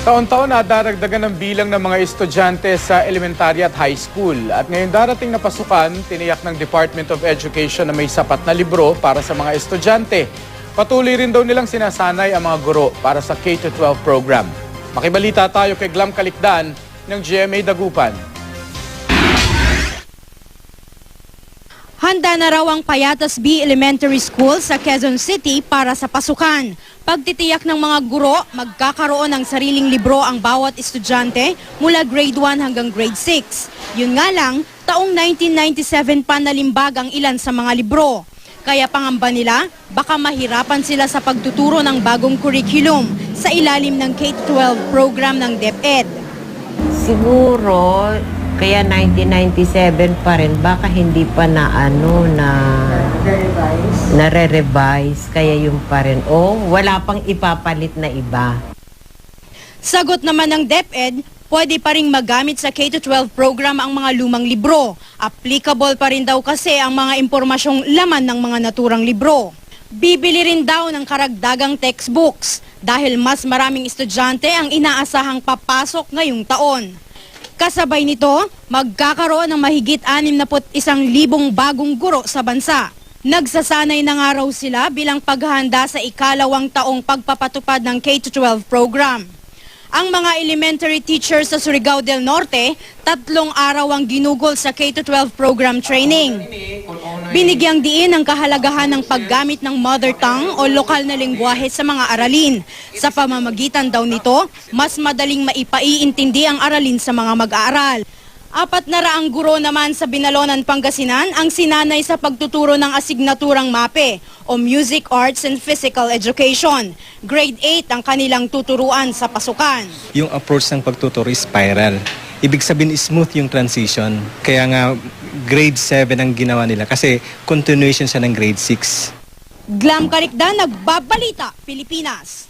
Taon-taon na daragdagan ng bilang ng mga estudyante sa elementary at high school. At ngayon darating na pasukan, tiniyak ng Department of Education na may sapat na libro para sa mga estudyante. Patuloy rin daw nilang sinasanay ang mga guro para sa K-12 program. Makibalita tayo kay Glam Kalikdan ng GMA Dagupan. Handa na raw ang Payatas B Elementary School sa Quezon City para sa pasukan. Pagtitiyak ng mga guro, magkakaroon ng sariling libro ang bawat estudyante mula grade 1 hanggang grade 6. Yun nga lang, taong 1997 pa nalimbag ang ilan sa mga libro. Kaya pangamba nila, baka mahirapan sila sa pagtuturo ng bagong curriculum sa ilalim ng K-12 program ng DepEd. Siguro, kaya 1997 pa rin, baka hindi pa na ano, na nare-revise, kaya yung pa rin. O, wala pang ipapalit na iba. Sagot naman ng DepEd, pwede pa rin magamit sa K-12 program ang mga lumang libro. Applicable pa rin daw kasi ang mga impormasyong laman ng mga naturang libro. Bibili rin daw ng karagdagang textbooks dahil mas maraming estudyante ang inaasahang papasok ngayong taon. Kasabay nito, magkakaroon ng mahigit 61,000 bagong guro sa bansa. Nagsasanay na nga raw sila bilang paghahanda sa ikalawang taong pagpapatupad ng K-12 program. Ang mga elementary teachers sa Surigao del Norte, tatlong araw ang ginugol sa K-12 program training. Binigyang diin ang kahalagahan ng paggamit ng mother tongue o lokal na lengguwahe sa mga aralin. Sa pamamagitan daw nito, mas madaling maipaiintindi ang aralin sa mga mag-aaral. Apat na raang guro naman sa Binalonan, Pangasinan ang sinanay sa pagtuturo ng asignaturang MAPE o Music, Arts and Physical Education. Grade 8 ang kanilang tuturuan sa pasukan. yung approach ng pagtuturo is spiral. Ibig sabihin smooth yung transition. Kaya nga grade 7 ang ginawa nila kasi continuation siya ng grade 6. Glam Kalikdan, Nagbabalita, Pilipinas.